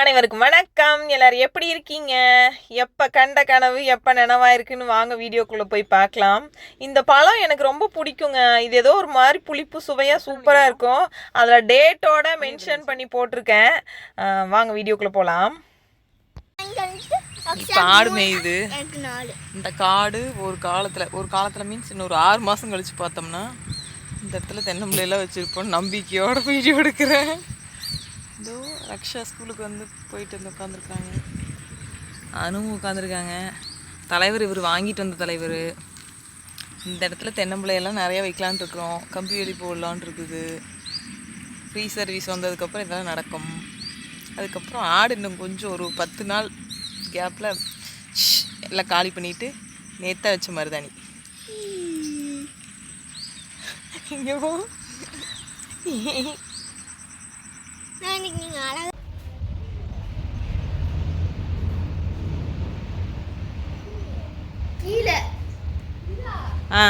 அனைவருக்கும் வணக்கம். எல்லாரும் எப்படி இருக்கீங்க? எப்போ கண்ட கனவு எப்போ நினைவா இருக்குன்னு வாங்க வீடியோக்குள்ளே போய் பார்க்கலாம். இந்த பழம் எனக்கு ரொம்ப பிடிக்குங்க. இது ஏதோ ஒரு மாதிரி புளிப்பு சுவையாக சூப்பராக இருக்கும். அதில் டேட்டோட மென்ஷன் பண்ணி போட்டிருக்கேன். வாங்க வீடியோக்குள்ளே போகலாம் ஆடு மேயுது இந்த காடு ஒரு காலத்தில் ஒரு காலத்தில் மீன்ஸ் இன்னொரு ஆறு மாதம் கழிச்சு பார்த்தோம்னா இந்த இடத்துல தென்னம்பிள்ளையெல்லாம் வச்சுருப்போம் நம்பிக்கையோட வீடியோ எடுக்கிறேன். இதோ ரக்ஷா ஸ்கூலுக்கு வந்து போயிட்டு வந்து உட்காந்துருக்காங்க. அனுவும் உட்காந்துருக்காங்க. தலைவர் இவர் வாங்கிட்டு வந்த தலைவர். இந்த இடத்துல தென்னம்பிள்ளையெல்லாம் நிறைய வைக்கலான்ட்டு இருக்கிறோம். கம்பி வேலி போடலான் இருக்குது. ஃப்ரீ சர்வீஸ் வந்ததுக்கப்புறம் இதெல்லாம் நடக்கும். அதுக்கப்புறம் ஆடு இன்னும் கொஞ்சம் ஒரு பத்து நாள் கேப்பில் எல்லாம் காலி பண்ணிட்டு நேத்தா வச்ச மருதாணி. இங்கே இன்னைக்கு நீங்கள் அழகா கீழே. ஆ.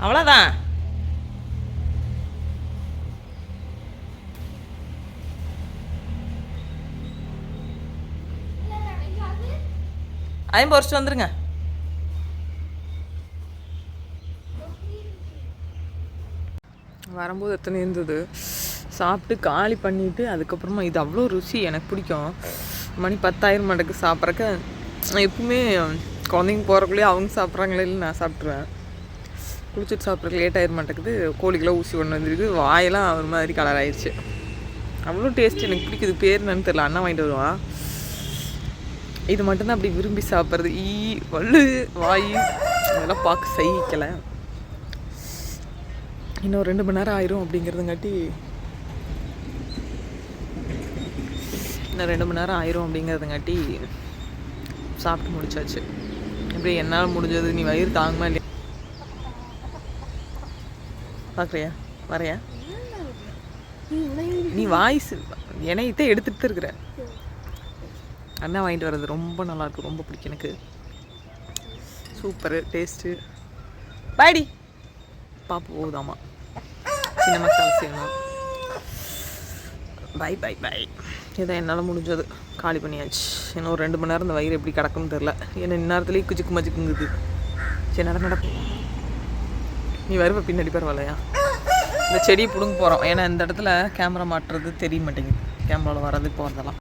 அவ்வளோதான் அதையும் பொறிச்சிட்டு வந்துருங்க. வரும்போது எத்தனை இருந்தது? சாப்பிட்டு காலி பண்ணிவிட்டு அதுக்கப்புறமா இது அவ்வளோ ருசி எனக்கு பிடிக்கும். மணி பத்தாயிரம் மடக்கு சாப்பிட்றக்க நான் எப்பவுமே குழந்தைங்க போகிறக்குள்ளேயே அவங்க சாப்பிட்றாங்களே இல்லை நான் சாப்பிட்ருவேன். குளிச்சுட்டு சாப்பிட்றதுக்கு லேட் ஆயிட மாட்டேங்குது. கோழிக்கெல்லாம் ஊசி ஒன்று வந்துருக்கு வாயெல்லாம் ஒரு மாதிரி கலர் ஆயிடுச்சு. அவ்வளோ டேஸ்ட் எனக்கு பிடிக்குது. பேர் என்னன்னு தெரில அண்ணா வாங்கிட்டு வருவான். இது மட்டும்தான் அப்படி விரும்பி சாப்பிட்றது. ஈ வலு வாய். இதெல்லாம் பார்க்க சகிக்கலை. இன்னும் ரெண்டு மணி நேரம் ஆயிரும் அப்படிங்கிறதுங்காட்டி இன்னும் ரெண்டு மணி நேரம் ஆயிரும் அப்படிங்கிறதுங்காட்டி சாப்பிட்டு முடிச்சாச்சு. எப்படி என்னால் முடிஞ்சது? நீ வயிறு தாங்குமா இல்லையா? பார்க்குறியா வரையா? நீ வாய்ஸ் இணையத்தை எடுத்துகிட்டு இருக்கிற. அண்ணா வாங்கிட்டு வர்றது ரொம்ப நல்லா ரொம்ப பிடிக்கும் எனக்கு. சூப்பரு டேஸ்ட்டு பாடி பாப்பு போகுதாமா. சின்ன மசாலா செய்யணும் பை பை பை இதை என்னால் முடிஞ்சது. காலி பண்ணியாச்சு. இன்னும் ஒரு ரெண்டு மணி நேரம் இந்த வயிறு எப்படி கிடக்கும்னு தெரில ஏன்னா இந்நேரத்துலேயே குச்சிக்கு மச்சிக்குங்குது சரி நட நடக்கும் நீ வருவ பின்னாடி பரவாயில்லையா? இந்த செடியை பிடுங்க போகிறோம் ஏன்னா இந்த இடத்துல கேமரா மாட்டுறது தெரிய மாட்டேங்குது. கேமராவில் வர்றது போகிறதெல்லாம்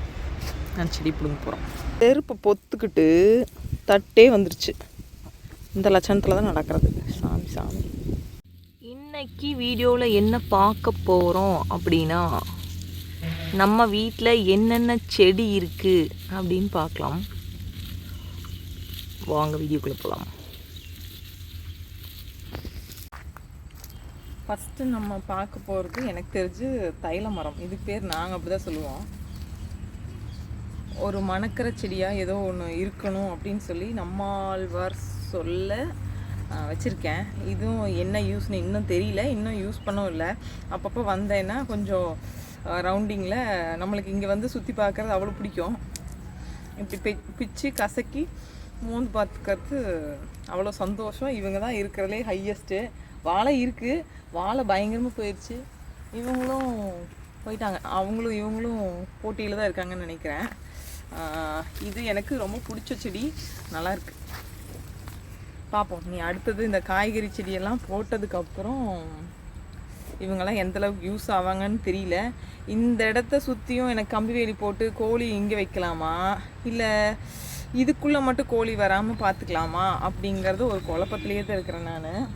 நான் செடி பிடுங்க போகிறோம் செருப்பு பொத்துக்கிட்டு தட்டே வந்துருச்சு. இந்த லட்சணத்தில் தான் நடக்கிறது. சாமி சாமி. இன்னைக்கு வீடியோவில் என்ன பார்க்க போகிறோம் அப்படின்னா நம்ம வீட்டில் என்னென்ன செடி இருக்குது அப்படின்னு பார்க்கலாம். வாங்க வீடியோக்குள்ளே போகலாம் ஃபஸ்ட்டு நம்ம பார்க்க போகிறது எனக்கு தெரிஞ்சு தைல மரம் இதுக்கு பேர் நாங்கள் அப்படி தான் சொல்லுவோம். ஒரு மணக்கிற செடியாக ஏதோ ஒன்று இருக்கணும் அப்படின்னு சொல்லி நம்மாழ்வார் சொல்ல வச்சுருக்கேன். இதுவும் என்ன யூஸ்னு இன்னும் தெரியல இன்னும் யூஸ் பண்ணவும் இல்லை. அப்பப்போ வந்தேன்னா கொஞ்சம் ரவுண்டிங்கில் நம்மளுக்கு இங்கே வந்து சுற்றி பார்க்குறது அவ்வளோ பிடிக்கும். இப்படி பிச்சு கசக்கி மூந்து பார்த்துக்கிறது அவ்வளோ சந்தோஷம். இவங்க தான் இருக்கிறதுலே ஹையஸ்ட்டு வாழை இருக்குது வாழை பயங்கரமாக போயிடுச்சு இவங்களும் போயிட்டாங்க. அவங்களும் இவங்களும் போட்டியில் தான் இருக்காங்கன்னு நினைக்கிறேன். இது எனக்கு ரொம்ப பிடிச்ச செடி. நல்லா இருக்கு. பார்ப்போம் நீ அடுத்தது இந்த காய்கறி செடியெல்லாம் போட்டதுக்கப்புறம் இவங்கெல்லாம் எந்தளவுக்கு யூஸ் ஆவாங்கன்னு தெரியல. இந்த இடத்த சுற்றியும் எனக்கு கம்பி வேலி போட்டு கோழி இங்கே வைக்கலாமா? இல்லை இதுக்குள்ளே மட்டும் கோழி வராமல் பார்த்துக்கலாமா அப்படிங்கிறது ஒரு குழப்பத்திலேயே தான் இருக்கிறேன் நான்.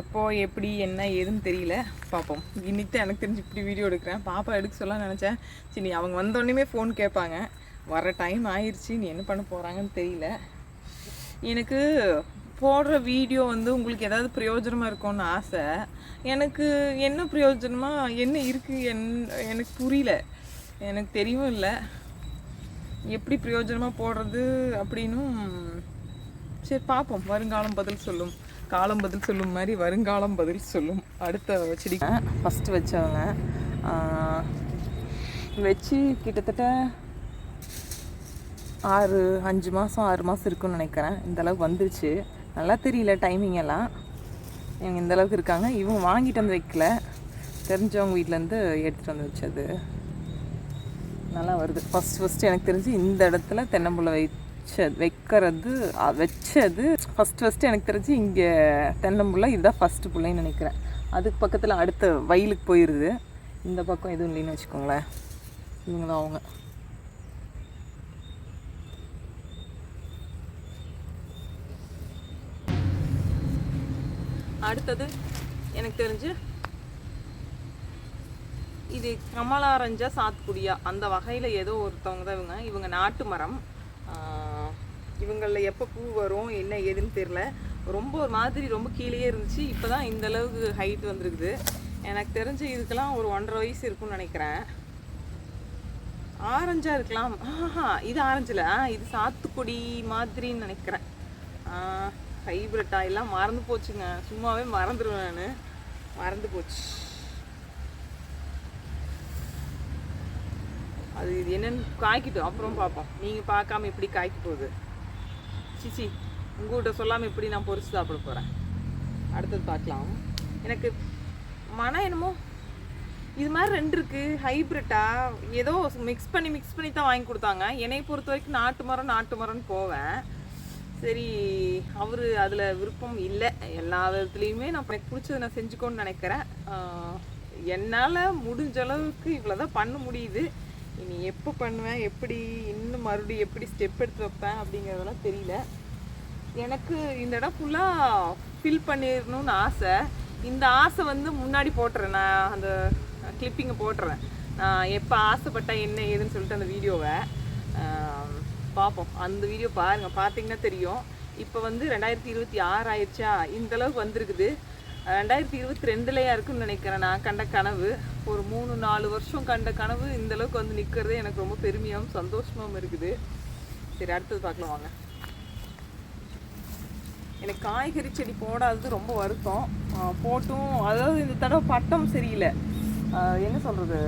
எப்போ எப்படி என்ன ஏதுன்னு தெரியல. பார்ப்போம் இன்னைக்கு தான் எனக்கு தெரிஞ்சு இப்படி வீடியோ எடுக்கிறேன். பாப்பா எடுக்க சொல்ல நினச்சேன். சரி அவங்க வந்தோடனே ஃபோன் கேட்பாங்க. வர டைம் ஆயிடுச்சு நீ என்ன பண்ண போகிறாங்கன்னு தெரியல. எனக்கு போடுற வீடியோ வந்து உங்களுக்கு ஏதாவது பிரயோஜனமாக இருக்கும்னு ஆசை. எனக்கு என்ன பிரயோஜனமாக என்ன இருக்குது என் எனக்கு புரியல. எனக்கு தெரியவும் இல்லை. எப்படி பிரயோஜனமாக போடுறது அப்படின்னும் சரி பார்ப்போம் வருங்காலம் பதில் சொல்லும். காலம் பதில் சொல்லும் மாதிரி வருங்காலம் பதில் சொல்லும். அடுத்த செடி ஃபஸ்ட்டு வச்சவங்க வச்சு கிட்டத்தட்ட ஆறு அஞ்சு மாதம் ஆறு மாதம் இருக்குன்னு நினைக்கிறேன். இந்த அளவுக்கு வந்துருச்சு. நல்லா தெரியல டைமிங் எல்லாம். இவங்க இந்த அளவுக்கு இருக்காங்க. இவங்க வாங்கிட்டு வந்து வைக்கல. தெரிஞ்சவங்க வீட்டிலேருந்து எடுத்துகிட்டு வந்து வச்சது. நல்லா வருது. ஃபஸ்ட் ஃபஸ்ட்டு எனக்கு தெரிஞ்சு இந்த இடத்துல தென்னம்புள்ள வச்ச வைக்கிறது வச்சது. ஃபஸ்ட் ஃபஸ்ட்டு எனக்கு தெரிஞ்சு இங்கே தென்னம்புள்ள இதுதான் ஃபஸ்ட்டு பிள்ளைன்னு நினைக்கிறேன். அதுக்கு பக்கத்தில் அடுத்த வயலுக்கு போயிடுது இந்த பக்கம் எதுவும் இல்லைன்னு வச்சுக்கோங்களேன். இவங்க தான் அவங்க. அடுத்தது எனக்கு தெரிஞ்சு இது கமலாரஞ்சா சாத்துக்குடியா அந்த வகையில் ஏதோ ஒருத்தவங்க தான் இவங்க. இவங்க நாட்டு மரம். இவங்களில் எப்போ பூ வரும் என்ன ஏதுன்னு தெரில ரொம்ப ஒரு மாதிரி ரொம்ப கீழேயே இருந்துச்சு. இப்போ தான் இந்த அளவுக்கு ஹைட் வந்துருக்குது. எனக்கு தெரிஞ்சு இதுக்கெல்லாம் ஒரு ஒன்றரை வயசு இருக்கும்னு நினைக்கிறேன். ஆரஞ்சாக இருக்கலாம். ஆஹா இது ஆரஞ்சில். இது சாத்துக்குடி மாதிரின்னு நினைக்கிறேன். ஹைபிரிட்டா எல்லாம் மறந்து போச்சுங்க. சும்மாவே மறந்துடுவேன் நான். மறந்து போச்சு. அது இது என்னன்னு காய்க்கிட்டோம். அப்புறம் பார்ப்போம். நீங்கள் பார்க்காம எப்படி காய்க்க போகுது? சிச்சி உங்கள்கிட்ட சொல்லாமல் எப்படி நான் பொறிச்சு சாப்பிட போகிறேன் அடுத்தது பார்க்கலாம். எனக்கு மனம் என்னமோ இது மாதிரி ரெண்டு இருக்குது ஹைப்ரிட்டா ஏதோ மிக்ஸ் பண்ணி மிக்ஸ் பண்ணி தான் வாங்கி கொடுத்தாங்க. என்னை பொறுத்த வரைக்கும் நாட்டு மரம் நாட்டு மரம்னு போவேன். சரி அவர் அதில் விருப்பம் இல்லை. எல்லா விதத்துலேயுமே நான் எனக்கு பிடிச்சதை நான் செஞ்சுக்கோன்னு நினைக்கிறேன். என்னால் முடிஞ்ச அளவுக்கு இவ்வளோ தான் பண்ண முடியுது. இனி எப்போ பண்ணுவேன் எப்படி இன்னும் மறுபடியும் எப்படி ஸ்டெப் எடுத்து வைப்பேன் அப்படிங்கிறதெல்லாம் தெரியல. எனக்கு இந்த இடம் ஃபுல்லாக ஃபில் பண்ணிடணும்னு ஆசை. இந்த ஆசை வந்து முன்னாடி போட்டுறேன். நான் அந்த கிளிப்பிங்கை போட்டுறேன். நான் எப்போ ஆசைப்பட்டேன் என்ன ஏதுன்னு சொல்லிட்டு அந்த வீடியோவை பார்ப்போம் அந்த வீடியோ பாருங்கள் பார்த்தீங்கன்னா தெரியும். இப்போ வந்து ரெண்டாயிரத்தி இருபத்தி ஆறு ஆயிடுச்சா? இந்தளவுக்கு வந்திருக்குது. ரெண்டாயிரத்தி இருபத்தி ரெண்டுலையா இருக்குன்னு நினைக்கிறேன் நான். கண்ட கனவு. ஒரு மூணு நாலு வருஷம் கண்ட கனவு இந்த அளவுக்கு வந்து நிற்கிறது எனக்கு ரொம்ப பெருமையாகவும் சந்தோஷமாகவும் இருக்குது. சரி அடுத்தது பார்க்கலாம் வாங்க. எனக்கு காய்கறி செடி போடாதது ரொம்ப வருத்தம். போட்டும். அதாவது இந்த தடவை பட்டம் சரியில்லை. என்ன சொல்கிறது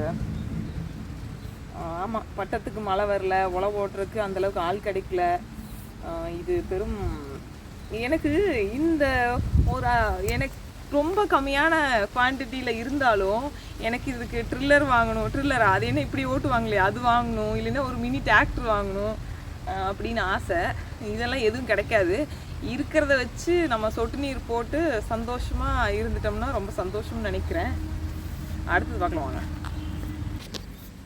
ஆமாம் பட்டத்துக்கு மழை வரல உழவு ஓட்டுறதுக்கு அந்தளவுக்கு ஆள் கிடைக்கல. இது பெரும் எனக்கு இந்த ஒரு எனக்கு ரொம்ப கம்மியான குவான்டிட்டியில் இருந்தாலும் எனக்கு இதுக்கு ட்ரில்லர் வாங்கணும் ட்ரில்லர் அது என்ன இப்படி ஓட்டுவாங்களே அது வாங்கணும் இல்லைன்னா ஒரு மினி டிராக்டர் வாங்கணும் அப்படின்னு ஆசை. இதெல்லாம் எதுவும் கிடைக்காது. இருக்கிறத வச்சு நம்ம சொட்டு நீர் போட்டு சந்தோஷமாக இருந்துட்டோம்னா ரொம்ப சந்தோஷம்னு நினைக்கிறேன். அடுத்தது பார்க்கலாம் வாங்க.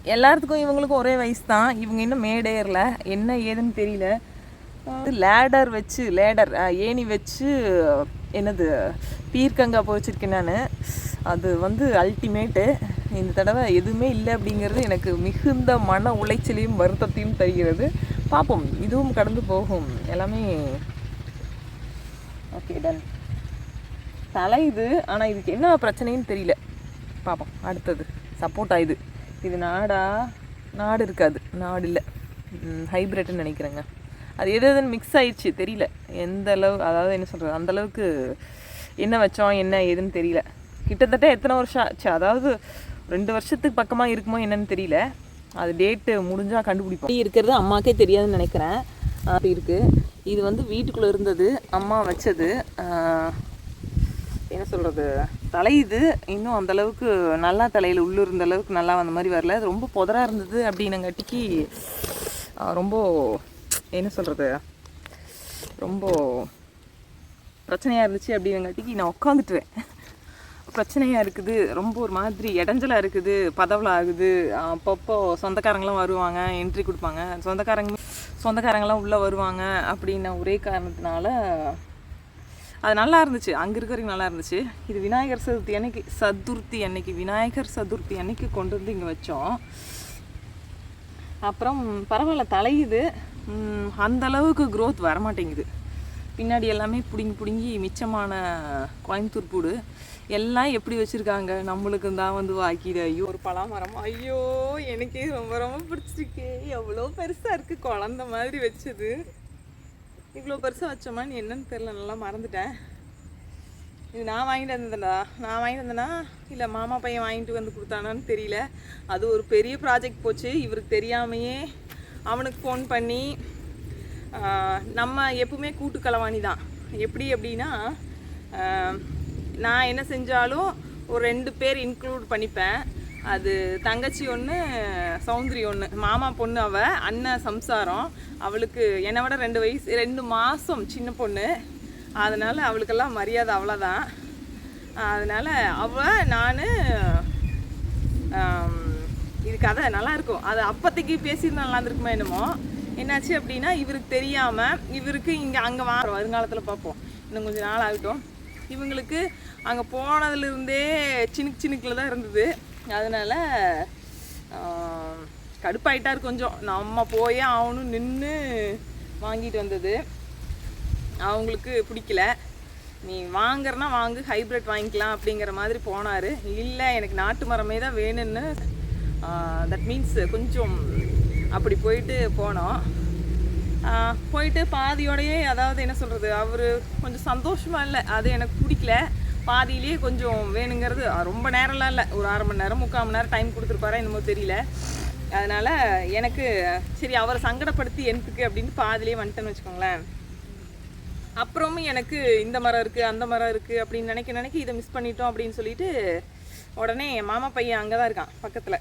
எல்லாத்துக்கும் இவங்களுக்கும் ஒரே வயசு தான் இவங்க இன்னும் மேடேறல என்ன ஏதுன்னு தெரியல. லேடர் வச்சு லேடர் ஏணி வச்சு என்னது பீர்க்கங்காய் போச்சிருக்கேன் நான். அது வந்து அல்டிமேட்டு இந்த தடவை எதுவுமே இல்லை அப்படிங்கிறது எனக்கு மிகுந்த மன உளைச்சலையும் வருத்தத்தையும் தருகிறது. பார்ப்போம் இதுவும் கடந்து போகும். எல்லாமே ஓகே டன் தலை இது. ஆனால் இதுக்கு என்ன பிரச்சனைன்னு தெரியல. பார்ப்போம் அடுத்தது. சப்போர்ட் இது. இது நாடா? நாடு இருக்காது. நாடு இல்லை ஹைப்ரிட்னு நினைக்கிறேங்க. அது எது எதுன்னு மிக்ஸ் ஆயிடுச்சு தெரியல. எந்த அளவு அதாவது என்ன சொல்கிறது அந்த அளவுக்கு என்ன வச்சோம் என்ன ஏதுன்னு தெரியல. கிட்டத்தட்ட எத்தனை வருஷம் ஆச்சு? அதாவது ரெண்டு வருஷத்துக்கு பக்கமாக இருக்குமோ என்னன்னு தெரியல. அது டேட்டு முடிஞ்சால் கண்டுபிடிப்போம். இருக்கிறது அம்மாக்கே தெரியாதுன்னு நினைக்கிறேன். அப்படி இருக்குது இது வந்து வீட்டுக்குள்ளே இருந்தது. அம்மா வச்சது. என்ன சொல்கிறது தலையுது இன்னும் அந்தளவுக்கு நல்லா தலையில் உள்ளு இருந்த அளவுக்கு நல்லா வந்த மாதிரி வரல. அது ரொம்ப புதராக இருந்தது அப்படின்னங்காட்டிக்கு ரொம்ப என்ன சொல்கிறது ரொம்ப பிரச்சனையாக இருந்துச்சு அப்படின்னங்காட்டிக்கு நான் உட்காந்துட்டுவேன். பிரச்சனையாக இருக்குது ரொம்ப ஒரு மாதிரி இடைஞ்சலாக இருக்குது பதவலாக ஆகுது. அப்பப்போ சொந்தக்காரங்களாம் வருவாங்க என்ட்ரி கொடுப்பாங்க. சொந்தக்காரங்க சொந்தக்காரங்களாம் உள்ளே வருவாங்க அப்படின்ன ஒரே காரணத்தினால அது நல்லா இருந்துச்சு அங்கே இருக்க வரைக்கும் நல்லா இருந்துச்சு இது விநாயகர் சதுர்த்தி அன்னைக்கு சதுர்த்தி அன்னைக்கு விநாயகர் சதுர்த்தி அன்னைக்கு கொண்டு வந்து இங்கே வச்சோம். அப்புறம் பரவாயில்ல தலையுது. அந்த அளவுக்கு க்ரோத் வர மாட்டேங்குது பின்னாடி எல்லாமே பிடுங்கி பிடுங்கி மிச்சமான கோயம்புத்தூர் பூடு எல்லாம் எப்படி வச்சுருக்காங்க? நம்மளுக்கு தான் வந்து வாக்கிடு ஐயோ ஒரு பலாமரம். ஐயோ எனக்கே ரொம்ப ரொம்ப பிடிச்சிருக்கு. எவ்வளோ பெருசாக இருக்குது குழந்த மாதிரி வச்சது. இவ்வளோ பெருசாக வச்சோமான்னு என்னன்னு தெரில நல்லா மறந்துட்டேன். இது நான் வாங்கிட்டு வந்தேன்டா நான் வாங்கிட்டு வந்தேனா இல்லை மாமா பையன் வாங்கிட்டு வந்து கொடுத்தானான்னு தெரியல. அது ஒரு பெரிய ப்ராஜெக்ட் போச்சு. இவருக்கு தெரியாமையே அவனுக்கு ஃபோன் பண்ணி நம்ம எப்பவுமே கூட்டு களவாணி தான். எப்படி அப்படின்னா நான் என்ன செஞ்சாலும் ஒரு ரெண்டு பேர் இன்க்ளூட் பண்ணிப்பேன். அது தங்கச்சி ஒன்று சௌந்தரி ஒன்று மாமா பொண்ணு அவ அண்ணன் சம்சாரம். அவளுக்கு என்னை விட ரெண்டு வயசு ரெண்டு மாதம் சின்ன பொண்ணு. அதனால் அவளுக்கெல்லாம் மரியாதை அவ்வளோதான் அதனால் அவள் நான் இது கதை நல்லாயிருக்கும் அது அப்போதைக்கு பேசியிருந்தா நல்லா இருந்திருக்குமா என்னமோ. என்னாச்சு அப்படின்னா இவருக்கு தெரியாமல் இவருக்கு இங்கே அங்கே வா வருங்காலத்தில் பார்ப்போம் இன்னும் கொஞ்சம் நாள் ஆகட்டும். இவங்களுக்கு அங்கே போனதுலேருந்தே சினுக்கு சினுக்கில் தான் இருந்தது. அதனால் கடுப்பாயிட்டார் கொஞ்சம். நம்ம போயே ஆகணும் நின்று வாங்கிட்டு வந்தது. அவங்களுக்கு பிடிக்கல. நீ வாங்குறனா வாங்கு ஹைப்ரிட் வாங்கிக்கலாம் அப்படிங்கிற மாதிரி போனார். இல்லை எனக்கு நாட்டு மரமே தான் வேணும்னு தட் மீன்ஸ் கொஞ்சம் அப்படி போயிட்டு போனோம். போயிட்டு பாதியோடையே அதாவது என்ன சொல்கிறது அவர் கொஞ்சம் சந்தோஷமாக இல்லை. அது எனக்கு பிடிக்கல. பாதியிலேயே கொஞ்சம் வேணுங்கிறது ரொம்ப நேரம்லாம் இல்லை. ஒரு அரை மணி நேரம் முக்கால் மணி நேரம் டைம் கொடுத்துருப்பாரா என்னமோ தெரியல. அதனால் எனக்கு சரி அவரை சங்கடப்படுத்தி எனக்கு அப்படின்னு பாதியிலே வந்துட்டேன்னு வச்சுக்கோங்களேன். அப்புறமும் எனக்கு இந்த மரம் இருக்குது அந்த மரம் இருக்குது அப்படின்னு நினைக்க நினைக்க இதை மிஸ் பண்ணிட்டோம் அப்படின்னு சொல்லிட்டு உடனே என் மாமா பையன் அங்கே தான் இருக்கான் பக்கத்தில்.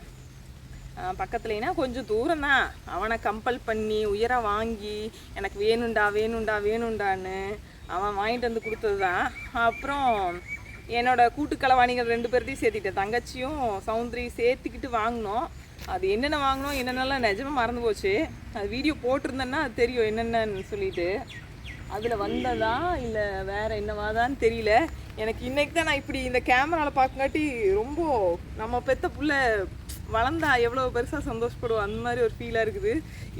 பக்கத்துலனா கொஞ்சம் தூரம் தான். அவனை கம்பல் பண்ணி உயர வாங்கி எனக்கு வேணுண்டா வேணுண்டா வேணுண்டான்னு அவன் வாங்கிட்டு வந்து கொடுத்தது தான் அப்புறம் என்னோட கூட்டுக்கலவாணிகள் ரெண்டு பேர்த்தையும் சேர்த்திட்டேன். தங்கச்சியும் சௌந்தரி சேர்த்துக்கிட்டு வாங்கினோம். அது என்னென்ன வாங்கினோம் என்னென்னலாம் நிஜமாக மறந்து போச்சு. அது வீடியோ போட்டிருந்தேன்னா அது தெரியும் என்னென்னு சொல்லிட்டு. அதில் வந்ததா இல்லை வேறு என்னவாதான்னு தெரியல. எனக்கு இன்றைக்கி தான் நான் இப்படி இந்த கேமராவில் பார்க்கங்காட்டி ரொம்ப நம்ம பெத்த புள்ள வளர்ந்தா எவ்வளோ பெருசாக சந்தோஷப்படுவோம் அந்த மாதிரி ஒரு ஃபீலாக இருக்குது.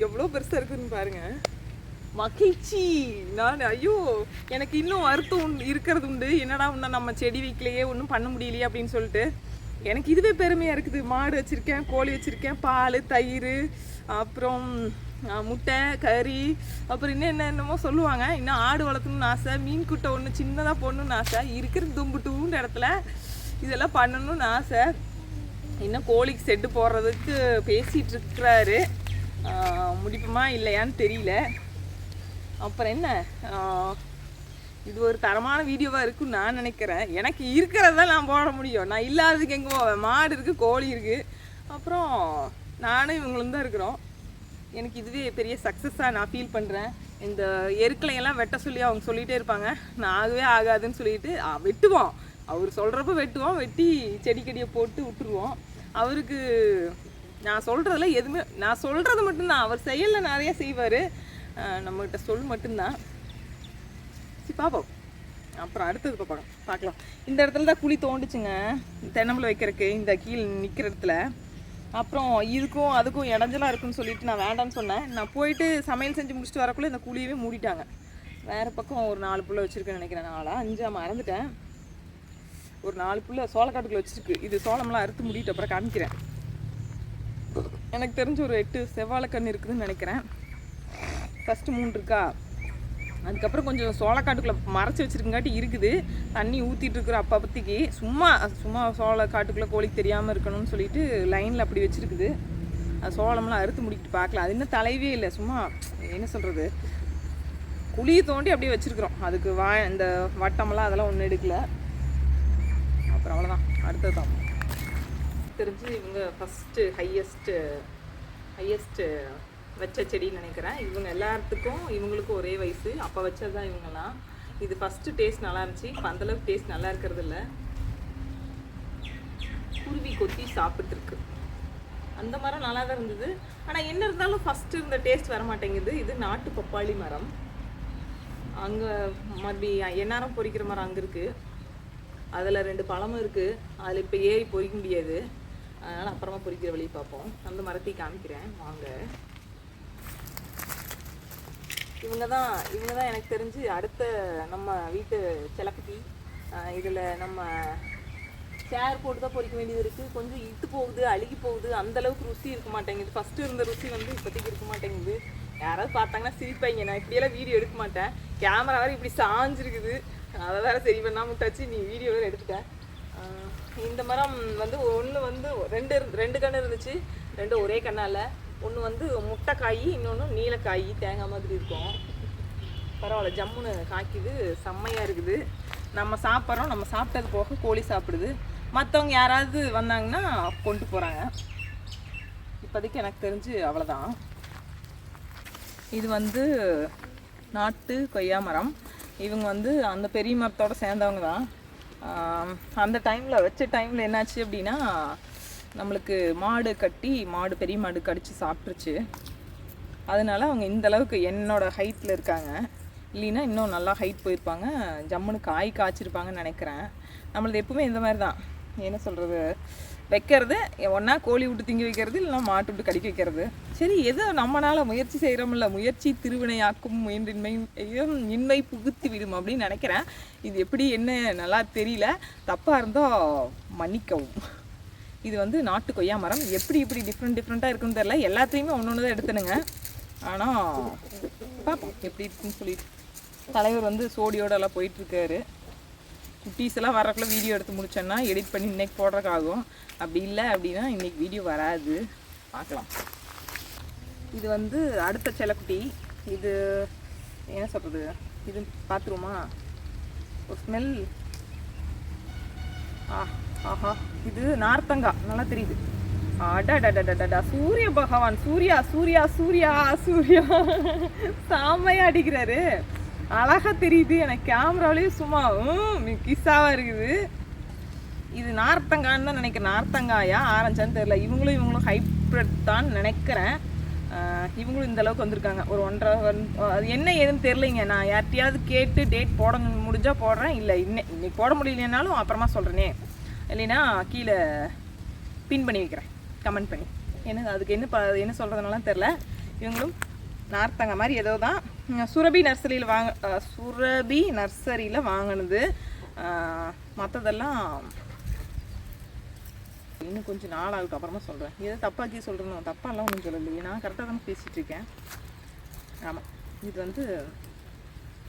எவ்வளோ பெருசாக இருக்குதுன்னு பாருங்கள் மகிழ்ச்சி. நான் ஐயோ எனக்கு இன்னும் வருத்தம் இருக்கிறது உண்டு. என்னடா இன்னும் நம்ம செடி வைக்கலையே ஒன்றும் பண்ண முடியலையே அப்படின்னு சொல்லிட்டு. எனக்கு இதுவே பெருமையாக இருக்குது. மாடு வச்சுருக்கேன் கோழி வச்சுருக்கேன் பால் தயிர் அப்புறம் முட்டை கறி அப்புறம் இன்னும் என்ன என்னமோ சொல்லுவாங்க. இன்னும் ஆடு வளர்த்தணும்னு ஆசை மீன் குட்டை ஒன்று சின்னதாக போடணும்னு ஆசை இருக்கிற தும்பு டூண்டு இடத்துல இதெல்லாம் பண்ணணும்னு ஆசை. இன்னும் கோழிக்கு செட்டு போடுறதுக்கு பேசிகிட்டு இருக்கிறாரு. முடிப்புமா இல்லையான்னு தெரியல. அப்புறம் என்ன? இது ஒரு தரமான வீடியோவாக இருக்குன்னு நான் நினைக்கிறேன். எனக்கு இருக்கிறத நான் போட முடியும். நான் இல்லாததுக்கு எங்கே போவேன் மாடு இருக்குது கோழி இருக்குது அப்புறம் நானும் இவங்களும் தான் இருக்கிறோம். எனக்கு இதுவே பெரிய சக்ஸஸாக நான் ஃபீல் பண்ணுறேன் இந்த எருக்கலையெல்லாம் வெட்ட சொல்லி அவங்க சொல்லிகிட்டே இருப்பாங்க. நான் ஆகவே ஆகாதுன்னு சொல்லிட்டு வெட்டுவோம். அவர் சொல்கிறப்ப வெட்டுவோம். வெட்டி செடி கொடியை போட்டு விட்டுருவோம். அவருக்கு நான் சொல்கிறதுல எதுவுமே நான் சொல்கிறது மட்டும்தான். அவர் செயலில் நிறைய செய்வார். நம்மகிட்ட சொல் மட்டும்தான். சரி பார்ப்போம் அப்புறம் அடுத்தது பார்ப்போம் பார்க்கலாம் இந்த இடத்துல தான் குழி தோண்டுச்சுங்க. தென்னம்பிள்ளை வைக்கிறதுக்கு இந்த கீழ் நிற்கிற இடத்துல. அப்புறம் இதுக்கும் அதுக்கும் இடஞ்சலாக இருக்குன்னு சொல்லிட்டு நான் வேண்டாம்னு சொன்னேன். நான் போயிட்டு சமையல் செஞ்சு முடிச்சுட்டு வரக்குள்ளே இந்த குழியவே மூடிட்டாங்க. வேறு பக்கம் ஒரு நாலு புள்ள வச்சுருக்கேன்னு நினைக்கிறேன். நாளா அஞ்சா மறந்துட்டேன். ஒரு நாலு புள்ள சோளக்காட்டுக்குள்ள வச்சுருக்கு. இது சோளம்லாம் அறுத்து முடிட்டு அப்புறம் காமிக்கிறேன். எனக்கு தெரிஞ்ச ஒரு எட்டு செவ்வாழை கண் இருக்குதுன்னு நினைக்கிறேன். ஃபஸ்ட்டு மூணு இருக்கா? அதுக்கப்புறம் கொஞ்சம் சோளக்காட்டுக்குள்ளே மறைச்சி வச்சிருக்கங்காட்டி இருக்குது. தண்ணி ஊற்றிட்டு இருக்கிற அப்போ பற்றிக்கு சும்மா சும்மா சோளக்காட்டுக்குள்ளே கோழிக்கு தெரியாமல் இருக்கணும்னு சொல்லிட்டு லைனில் அப்படி வச்சுருக்குது. அது சோளம்லாம் அறுத்து முடிக்கிட்டு பார்க்கலாம் அது இன்னும் தலைவே இல்லை. சும்மா என்ன சொல்கிறது குழியை தோண்டி அப்படியே வச்சுருக்குறோம். அதுக்கு வா இந்த வட்டமெல்லாம் அதெல்லாம் ஒன்றும் எடுக்கல. அப்புறம் அவ்வளோதான் அடுத்தது தான். தெரிஞ்சு இவங்க ஃபஸ்ட்டு ஹையஸ்ட்டு ஹையஸ்ட்டு வச்ச செடின்னு நினைக்கிறேன். இவங்க எல்லாத்துக்கும் இவங்களுக்கும் ஒரே வயசு. அப்போ வச்சது தான் இவங்கெல்லாம். இது ஃபஸ்ட்டு டேஸ்ட் நல்லா இருந்துச்சு. இப்போ அந்தளவுக்கு டேஸ்ட் நல்லா இருக்கிறது இல்லை குருவி கொத்தி சாப்பிட்ருக்கு அந்த மரம் நல்லா தான் இருந்தது. ஆனால் என்ன இருந்தாலும் ஃபஸ்ட்டு இருந்த டேஸ்ட் வர மாட்டேங்குது இது நாட்டு பப்பாளி மரம். அங்கே மறுபடி எந்நேரம் பொறிக்கிற மரம் அங்கே இருக்குது அதில் ரெண்டு பழமும் இருக்குது அதில் இப்போ ஏறி பொறிக்க முடியாது. அதனால் அப்புறமா பொறிக்கிற வழி பார்ப்போம். அந்த மரத்தை காமிக்கிறேன். வாங்க. இவங்க தான் இவங்க தான் எனக்கு தெரிஞ்சு அடுத்த நம்ம வீட்டு செலக்குட்டி இதில் நம்ம சேர் போட்டு தான் பொறிக்க வேண்டியது இருக்குது கொஞ்சம் இட்டு போகுது அழுகி போகுது. அந்தளவுக்கு ருசி இருக்க மாட்டேங்குது. ஃபஸ்ட்டு இருந்த ருசி வந்து இப்போதைக்கு இருக்க மாட்டேங்குது. யாராவது பார்த்தாங்கன்னா சிரிப்பாங்க. நான் இப்படியெல்லாம் வீடியோ எடுக்க மாட்டேன். கேமரா வேறு இப்படி சாஞ்சிருக்குது. அதை வேறு சரி பண்ணாமல் விட்டாச்சு. நீ வீடியோ வேறு எடுத்துட்டேன் இந்த மரம் வந்து ஒன்று வந்து ரெண்டு ரெண்டு கன்று இருந்துச்சு. ரெண்டு ஒரே கண்ணால். ஒன்று வந்து முட்டைக்காய் இன்னொன்று நீலக்காய் தேங்காய் மாதிரி இருக்கும். பரவாயில்ல ஜம்முன்னு காய்க்குது செம்மையாக இருக்குது. நம்ம சாப்பிட்றோம் நம்ம சாப்பிட்டது போக கோழி சாப்பிடுது. மற்றவங்க யாராவது வந்தாங்கன்னா கொண்டு போகிறாங்க இப்போதைக்கு எனக்கு தெரிஞ்சு அவ்வளோதான் இது வந்து நாட்டு கொய்யா மரம். இவங்க வந்து அந்த பெரிய மரத்தோட சேர்ந்தவங்க தான். அந்த டைமில் வச்ச டைமில் என்னாச்சு அப்படின்னா நம்மளுக்கு மாடு கட்டி மாடு பெரிய மாடு கடிச்சு சாப்பிட்ருச்சு அதனால அவங்க இந்த அளவுக்கு என்னோட ஹைட்டில் இருக்காங்க. இல்லைன்னா இன்னும் நல்லா ஹைட் போயிருப்பாங்க. ஜம்முன்னு காய் காய்ச்சிருப்பாங்கன்னு நினைக்கிறேன். நம்மளது எப்பவுமே இந்த மாதிரி தான். என்ன சொல்கிறது வைக்கிறது ஒன்றா கோழி விட்டு திங்கி வைக்கிறது இல்லைன்னா மாட்டு விட்டு கடிக்க வைக்கிறது. சரி எதோ நம்மளால முயற்சி செய்கிறோம்ல முயற்சி திருவினையாக்கும் முயன்றின்மை ஐயம், இன்மை புகுத்தி விடும் அப்படின்னு நினைக்கிறேன். இது எப்படி என்ன நல்லா தெரியல. தப்பாக இருந்தால் மன்னிக்கவும். இது வந்து நாட்டு கொய்யா மரம். எப்படி இப்படி டிஃப்ரெண்ட் டிஃப்ரெண்ட்டாக இருக்குன்னு தெரில எல்லாத்தையுமே ஒன்று ஒன்று தான் எடுத்துனுங்க. ஆனால் பார்ப்போம் எப்படி இருக்குன்னு சொல்லிட்டு. தலைவர் வந்து சோடியோட எல்லாம் போயிட்டுருக்காரு. குட்டீஸ் எல்லாம் வரக்குள்ள வீடியோ எடுத்து முடிச்சோன்னா எடிட் பண்ணி இன்னைக்கு போடுறதுக்கு ஆகும் அப்படி இல்லை அப்படின்னா இன்னைக்கு வீடியோ வராது. பார்க்கலாம். இது வந்து அடுத்த செலக்குட்டி இது என்ன சொல்கிறது இது பார்த்துருமா ஒரு ஸ்மெல் ஆ. ஆஹா இது நார்த்தங்கா. நல்லா தெரியுது. அடடடடடடா சூரிய பகவான் சூர்யா சூர்யா சூர்யா சூர்யா. சாமையா அடிக்கிறாரு. அழகா தெரியுது எனக்கு கேமராவிலேயே சும்மா கிஸ்ஸாவா இருக்குது. இது நார்த்தங்கான்னு தான் நினைக்கிறேன். நார்த்தங்காயா ஆரஞ்சான்னு தெரியல. இவங்களும் இவங்களும் ஹைப்ரிட் தான் நினைக்கிறேன். இவங்களும் இந்த அளவுக்கு வந்திருக்காங்க. ஒரு ஒன்றரை அது என்ன ஏதுன்னு தெரிலிங்க நான் யார்கிட்டயாவது கேட்டு டேட் போட முடிஞ்சா போடுறேன். இல்லை இன்னை இன்னைக்கு போட முடியலனாலும் அப்புறமா சொல்கிறேனே இல்லைன்னா கீழே பின் பண்ணி வைக்கிறேன். கமெண்ட் பண்ணி. என்ன அதுக்கு என்ன ப என்ன சொல்கிறதுனாலாம் தெரில இவங்களும் நார்த்தங்க மாதிரி ஏதோ தான். சுரபி நர்சரியில் வாங்க சுரபி நர்சரியில் வாங்கினது. மற்றதெல்லாம் இன்னும் கொஞ்சம் நாள் ஆகுது அப்புறமா சொல்கிறேன் ஏதோ தப்பாக்கி சொல்கிறேன் தப்பாலாம் ஒன்றும் சொல்லலையே. நான் கரெக்டாக தான் பேசிகிட்டு இருக்கேன். ஆமாம் இது வந்து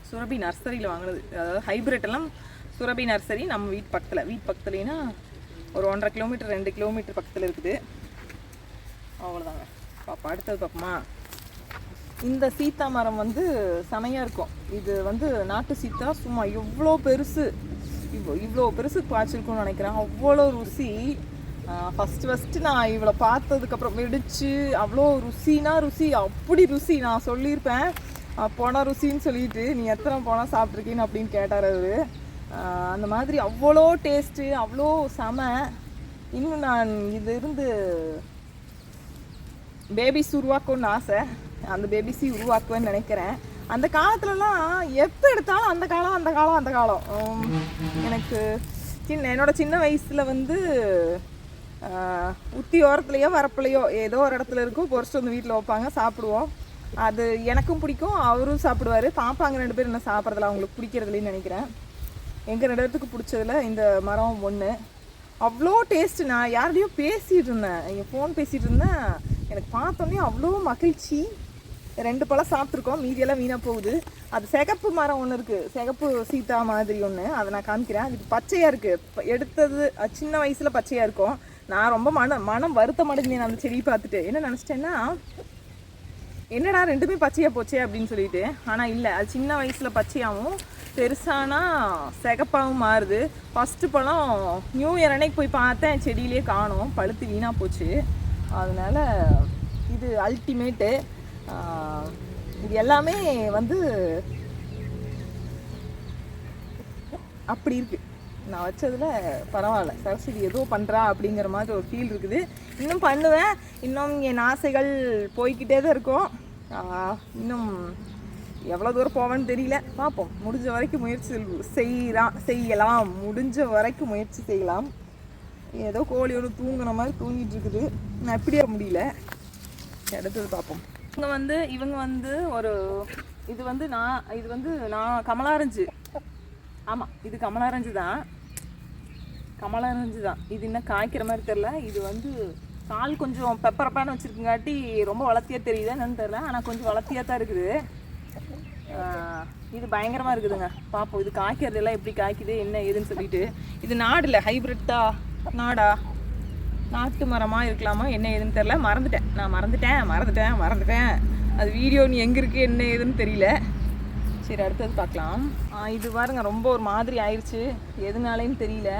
சுரபி நர்சரியில் வாங்கினது. அதாவது ஹைபிரிட் எல்லாம் சுரபி நர்சரி நம்ம வீட்டு பக்கத்தில். வீட்டு பக்கத்துலேனா ஒரு ஒன்றரை கிலோமீட்டர் ரெண்டு கிலோமீட்டர் பக்கத்தில் இருக்குது. அவ்வளோதாங்க பாப்பா அடுத்தது பார்ப்போமா இந்த சீத்தா மரம் வந்து செமையாக இருக்கும். இது வந்து நாட்டு சீத்தா சும்மா எவ்வளோ பெருசு. இவ்வளோ இவ்வளோ பெருசு காய்ச்சிருக்கும்னு நினைக்கிறேன். அவ்வளோ ருசி. ஃபஸ்ட்டு ஃபஸ்ட்டு நான் இவளை பார்த்ததுக்கப்புறம் வெடிச்சு அவ்வளோ ருசினா ருசி. அப்படி ருசி நான் சொல்லியிருப்பேன். போனால் ருசின்னு சொல்லிட்டு நீ எத்தனை போனால் சாப்பிட்ருக்கீன்னு அப்படின்னு கேட்டார் அவர். அந்த மாதிரி அவ்வளோ டேஸ்ட்டு அவ்வளோ செம. இன்னும் நான் இது இருந்து பேபிஸ் உருவாக்கணும்னு ஆசை. அந்த பேபிஸி உருவாக்குவேன்னு நினைக்கிறேன். அந்த காலத்துலலாம் எப்போ எடுத்தாலும் அந்த காலம் அந்த காலம் அந்த காலம். எனக்கு சின்ன என்னோட சின்ன வயசில் வந்து உத்தி ஓரத்துலையோ வரப்புலையோ ஏதோ ஒரு இடத்துல இருக்கும். பொறிச்சிட்டு வந்து வீட்டில் வைப்பாங்க சாப்பிடுவோம். அது எனக்கும் பிடிக்கும் அவரும் சாப்பிடுவார். பாப்பாங்க ரெண்டு பேரும் என்ன சாப்பிட்றதுல அவங்களுக்கு பிடிக்கிறதுலன்னு நினைக்கிறேன். எங்கள் நடத்துக்கு பிடிச்சதில் பிடிச்சதுல இந்த மரம் ஒன்று அவ்வளோ டேஸ்ட்டு நான் யார்கிட்டயும் பேசிகிட்டு இருந்தேன். என் ஃபோன் பேசிகிட்டு இருந்தேன். எனக்கு பார்த்தோன்னே அவ்வளோ மகிழ்ச்சி. ரெண்டு பழம் சாப்பிட்ருக்கோம் மீதியெல்லாம் வீணாக போகுது. அது சிகப்பு மரம் ஒன்று இருக்குது சிகப்பு சீதா மாதிரி ஒன்று அதை நான் காமிக்கிறேன். அது பச்சையாக இருக்குது எடுத்தது சின்ன வயசில் பச்சையாக இருக்கும். நான் ரொம்ப மனம் மனம் வருத்தம் அடைஞ்சேன் அந்த செடியை பார்த்துட்டு. என்ன நினச்சிட்டேன்னா என்னடா ரெண்டுமே பச்சையாக போச்சே அப்படின்னு சொல்லிட்டு. ஆனால் இல்லை. அது சின்ன வயசில் பச்சையாகவும் பெருசானா சிகப்பாகவும் மாறுது. ஃபஸ்ட்டு பழம் நியூ இயர் அன்னைக்கு போய் பார்த்தேன். செடியிலே காணோம். பழுத்து வீணாக போச்சு. அதனால் இது அல்டிமேட்டு இது எல்லாமே வந்து அப்படி இருக்குது நான் வச்சதில் பரவாயில்ல. சரஸ்வதி ஏதோ பண்ணுறா அப்படிங்கிற மாதிரி ஒரு ஃபீல் இருக்குது. இன்னும் பண்ணுவேன். இன்னும் என் ஆசைகள் போய்க்கிட்டே தான் இருக்கும். இன்னும் எவ்வளோ தூரம் போவேன்னு தெரியல. பார்ப்போம். முடிஞ்ச வரைக்கும் முயற்சி செய்கிறான் செய்யலாம். முடிஞ்ச வரைக்கும் முயற்சி செய்யலாம். ஏதோ கோழி ஒன்று தூங்குன மாதிரி தூங்கிட்டு இருக்குது. நான் இப்படியே முடியல. அடுத்தது பார்ப்போம். இவங்க வந்து இவங்க வந்து ஒரு இது வந்து நான் இது வந்து நான் கமலாரஞ்சு. ஆமாம் இது கமலாரஞ்சு தான். கமலாரஞ்சு தான். இது இன்னும் காய்க்கிற மாதிரி தெரில இது வந்து கால் கொஞ்சம் பெப்பரப்பான வச்சுருக்குங்காட்டி ரொம்ப வளர்த்தியாக தெரியுது என்னன்னு தெரில ஆனால் கொஞ்சம் வளர்த்தியாக தான் இருக்குது. இது பயங்கரமாக இருக்குதுங்க. பார்ப்போம் இது காய்க்கிறது எல்லாம் எப்படி காய்க்குது என்ன ஏதுன்னு சொல்லிட்டு. இது நாடு இல்லை ஹைப்ரிட்டா நாடா? நாட்டு மரமாக இருக்கலாமா என்ன ஏதுன்னு தெரில மறந்துட்டேன். நான் மறந்துட்டேன் மறந்துட்டேன் மறந்துட்டேன். அது வீடியோ நீ எங்கே இருக்கு என்ன ஏதுன்னு தெரியல. சரி அடுத்தது பார்க்கலாம். இது பாருங்க ரொம்ப ஒரு மாதிரி ஆயிடுச்சு எதுனாலேன்னு தெரியல.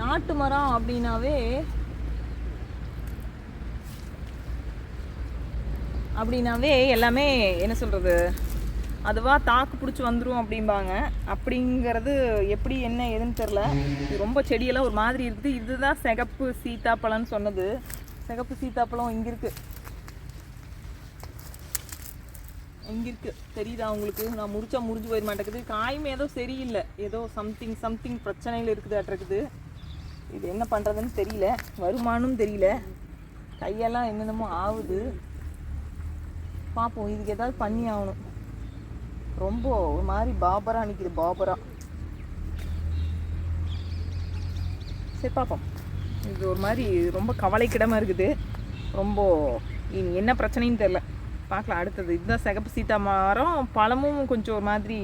நாட்டு மரம் அப்படின்னாவே அப்படின்னாவே எல்லாமே என்ன சொல்கிறது அதுவா தாக்கு பிடிச்சி வந்துடும் அப்படிம்பாங்க. அப்படிங்கிறது எப்படி என்ன ஏதுன்னு தெரில இது ரொம்ப செடியெல்லாம் ஒரு மாதிரி இருக்குது. இதுதான் சிகப்பு சீத்தாப்பழம்னு சொன்னது. சிகப்பு சீத்தாப்பழம் இங்கே இருக்குது இங்கே இருக்கு. தெரியுதா உங்களுக்கு? நான் முறிச்சா முறிஞ்சு போயிட மாட்டேங்குது. காயும் ஏதோ சரியில்லை. ஏதோ சம்திங் சம்திங் பிரச்சனையில் இருக்குது இது என்ன பண்ணுறதுன்னு தெரியல. வருமானம் தெரியல. கையெல்லாம் என்னென்னமோ ஆகுது பார்ப்போம் இதுக்கு ஏதாவது பண்ணி ஆகணும். ரொம்ப ஒரு மாதிரி பாபரா நிற்கிது பாபரா. சரி பார்ப்போம் இது ஒரு மாதிரி ரொம்ப கவலைக்கிடமாக இருக்குது. ரொம்ப இனி என்ன பிரச்சனைன்னு தெரில பார்க்கலாம் அடுத்தது. இதுதான் சிகப்பு சீதா மரம் பழமும் கொஞ்சம் ஒரு மாதிரி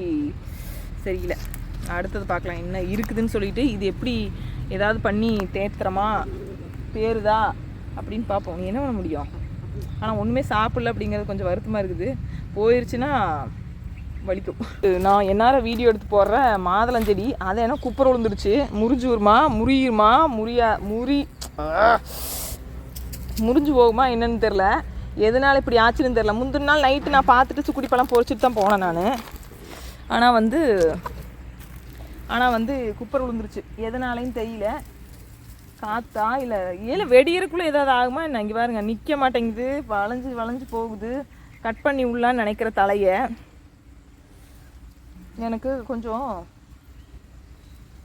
சரியில்லை. அடுத்தது பார்க்கலாம் என்ன இருக்குதுன்னு சொல்லிட்டு இது எப்படி ஏதாவது பண்ணி தேத்துறமா பேருதா அப்படின்னு பார்ப்போம் என்ன பண்ண முடியும்? ஆனால் ஒன்றுமே சாப்பிடல அப்படிங்கிறது கொஞ்சம் வருத்தமாக இருக்குது. போயிருச்சுன்னா வலிக்கும். நான் என்னால் வீடியோ எடுத்து போடுற மாதுளஞ்செடி அதை என்ன குப்பரை விழுந்துருச்சு முறிஞ்சுருமா முறியுமா? முறியா முறி முறிஞ்சு போகுமா? என்னன்னு தெரில எதனால் இப்படி ஆச்சுன்னு தெரில முந்தின நாள் நைட்டு நான் பார்த்துட்டு சுக்குடி பழம் பொறிச்சிட்டு தான் போனேன் நான். ஆனால் வந்து ஆனால் வந்து குப்பர் விழுந்துருச்சு எதனாலையும் தெரியல. காத்தா இல்லை ஏழை வெடியறக்குள்ளே ஏதாவது ஆகுமா என்ன? இங்கே பாருங்கள் நிற்க மாட்டேங்குது. வளைஞ்சு வளைஞ்சு போகுது. கட் பண்ணி உள்ளான்னு நினைக்கிற தலையை. எனக்கு கொஞ்சம்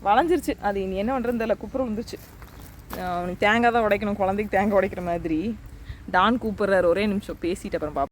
வளைஞ்சிருச்சு. அது இனி என்ன பண்ணுறது தெரியல. குப்பர் விழுந்துருச்சு. அவனுக்கு தேங்காய் தான் உடைக்கணும். குழந்தைக்கு தேங்காய் உடைக்கிற மாதிரி. டான் கூப்பிட்றாரு. ஒரே நிமிஷம். பேசிட்டு அப்புறம் பார்ப்போம்